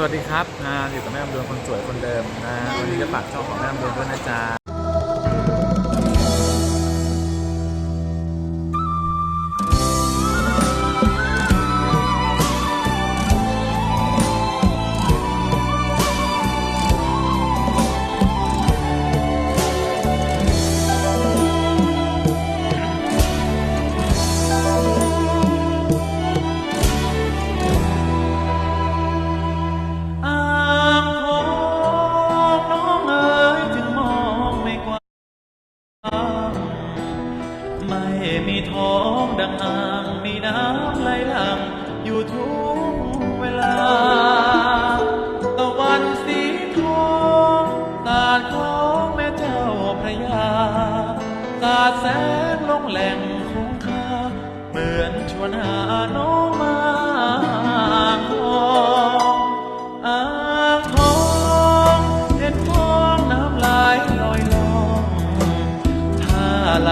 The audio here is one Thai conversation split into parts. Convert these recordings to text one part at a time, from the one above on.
สวัสดีครับนะอยู่กับแม่ลำดวนคนสวยคนเดิมนะ วันนี้จะฝากช่องของแม่ลำดวนด้วยนะจ๊ะ ไม่มีท้องดังอ่างมีน้ำไหลหลังอยู่ทุกเว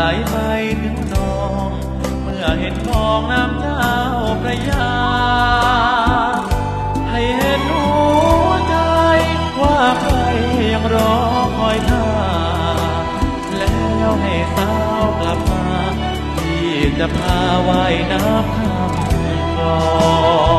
าไหลไปถึงนอง เมื่อเห็นทองน้ำเจ้าพระยา ให้เห็นหัวใจว่าใครยังรอคอยท่า แล้วให้สาวกลับมา ที่จะพาว่ายน้ำข้ามคลอง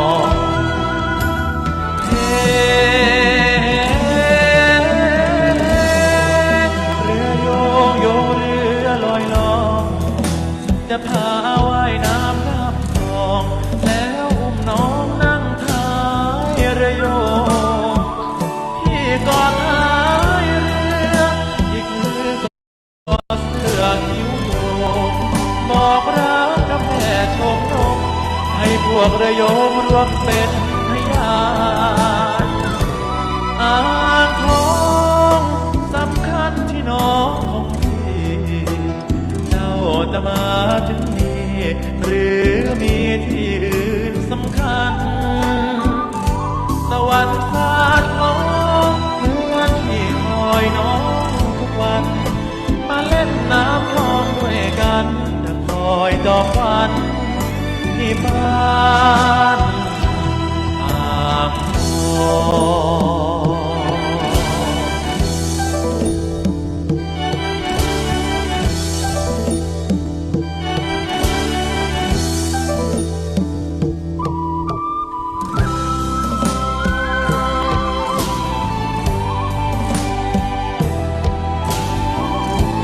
บอกรักกับแม่ชมนมให้พวกรือโยงรวมเป็นพยานอ่างทองสำคัญที่น้องของพี่เจ้าจะมาถึงนี่หรือมีที่อื่นสำคัญตะวันพาดน้ อฝันที่บ้านอางทอ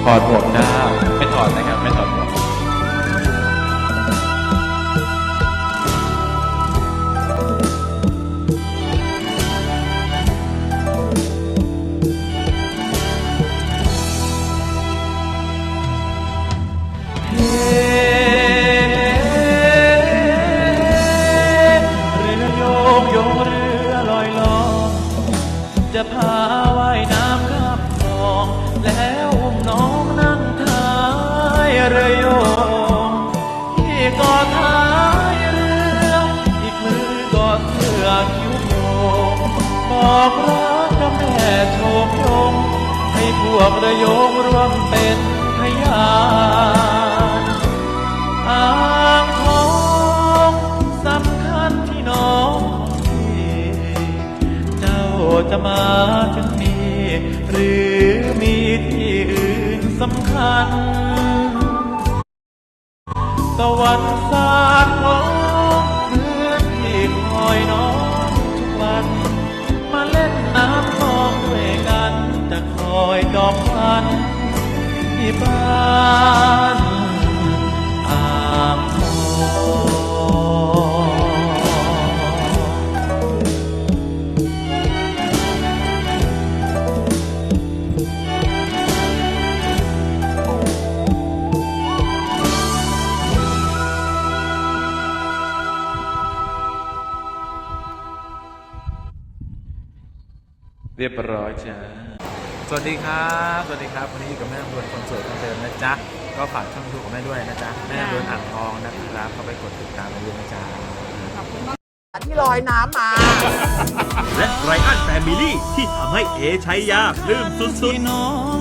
ถอดหมวกได้าไม่ถอดนะครับ บอกรักกับแม่โชมยง ให้พวกรือโยงร่วมเป็นพยานอ่างทองสำคัญที่น้องของพี่เจ้าจะมาถึงนี่หรือมีที่อื่นสำคัญตะวันสา បានអាមខរៀបរយចា สวัสดีครับ สวัสดีครับ วันนี้อยู่กับแม่ลำดวนคนสวยคนเดิมนะจ๊ะ ก็ฝากช่องยูทูบของแม่ด้วยนะจ๊ะ แม่ลำดวนอ่างทองนะครับเข้าไปกดติดตามกันด้วยนะจ๊ะ ที่ลอยน้ำมา และไรอันแฟมิลี่ที่ทำให้เอชัยยาปลื้มสุดที่น้อง